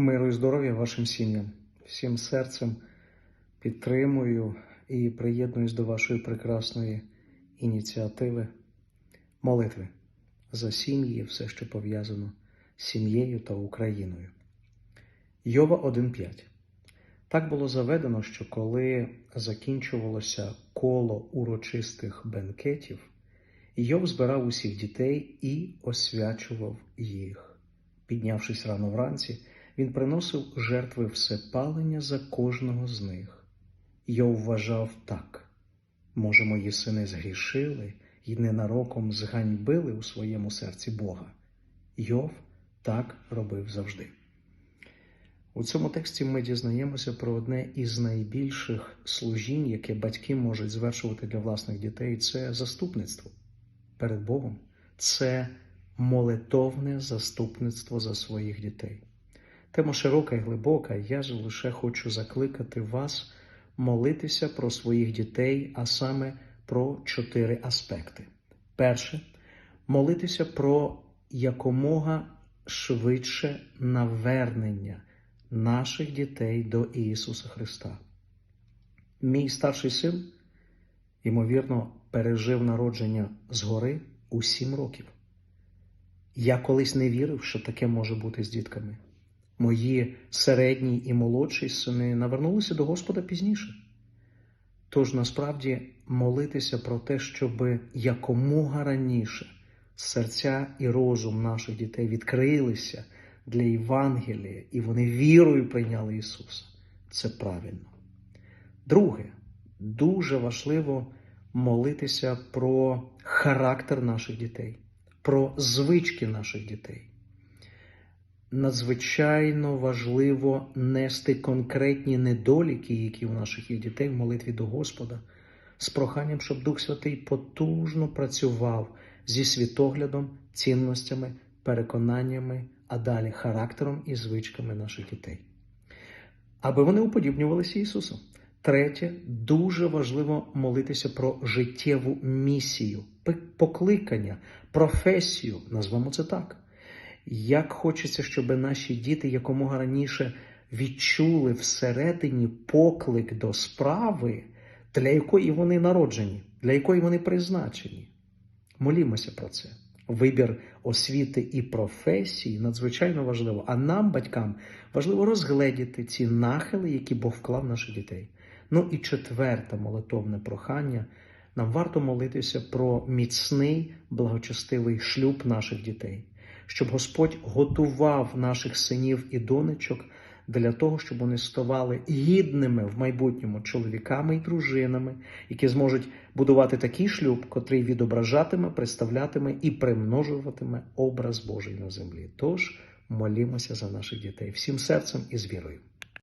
Миру і здоров'я вашим сім'ям. Всім серцем підтримую і приєднуюсь до вашої прекрасної ініціативи молитви за сім'ї, все, що пов'язано з сім'єю та Україною. Йова 1.5. Так було заведено, що коли закінчувалося коло урочистих бенкетів, Йов збирав усіх дітей і освячував їх. Піднявшись рано вранці, він приносив жертви всепалення за кожного з них. Йов вважав так. Може, мої сини згрішили і ненароком зганьбили у своєму серці Бога. Йов так робив завжди. У цьому тексті ми дізнаємося про одне із найбільших служінь, яке батьки можуть звершувати для власних дітей, це заступництво перед Богом. Це молитовне заступництво за своїх дітей. Тема широка і глибока, я ж лише хочу закликати вас молитися про своїх дітей, а саме про чотири аспекти. Перше, молитися про якомога швидше навернення наших дітей до Ісуса Христа. Мій старший син, ймовірно, пережив народження згори у сім років. Я колись не вірив, що таке може бути з дітками. Мої середній і молодші сини навернулися до Господа пізніше. Тож насправді молитися про те, щоб якомога раніше серця і розум наших дітей відкрилися для Євангелія, і вони вірою прийняли Ісуса. Це правильно. Друге, дуже важливо молитися про характер наших дітей, про звички наших дітей. Надзвичайно важливо нести конкретні недоліки, які у наших є дітей в молитві до Господа, з проханням, щоб Дух Святий потужно працював зі світоглядом, цінностями, переконаннями, а далі характером і звичками наших дітей. Аби вони уподібнювалися Ісусом. Третє, дуже важливо молитися про життєву місію, покликання, професію, назвемо це так. Як хочеться, щоб наші діти якомога раніше відчули всередині поклик до справи, для якої вони народжені, для якої вони призначені. Молімося про це. Вибір освіти і професії надзвичайно важливо. А нам, батькам, важливо розгледіти ці нахили, які Бог вклав в наших дітей. Ну і четверте молитовне прохання. Нам варто молитися про міцний благочестивий шлюб наших дітей, щоб Господь готував наших синів і донечок для того, щоб вони ставали гідними в майбутньому чоловіками і дружинами, які зможуть будувати такий шлюб, котрий відображатиме, представлятиме і примножуватиме образ Божий на землі. Тож молімося за наших дітей всім серцем і з вірою.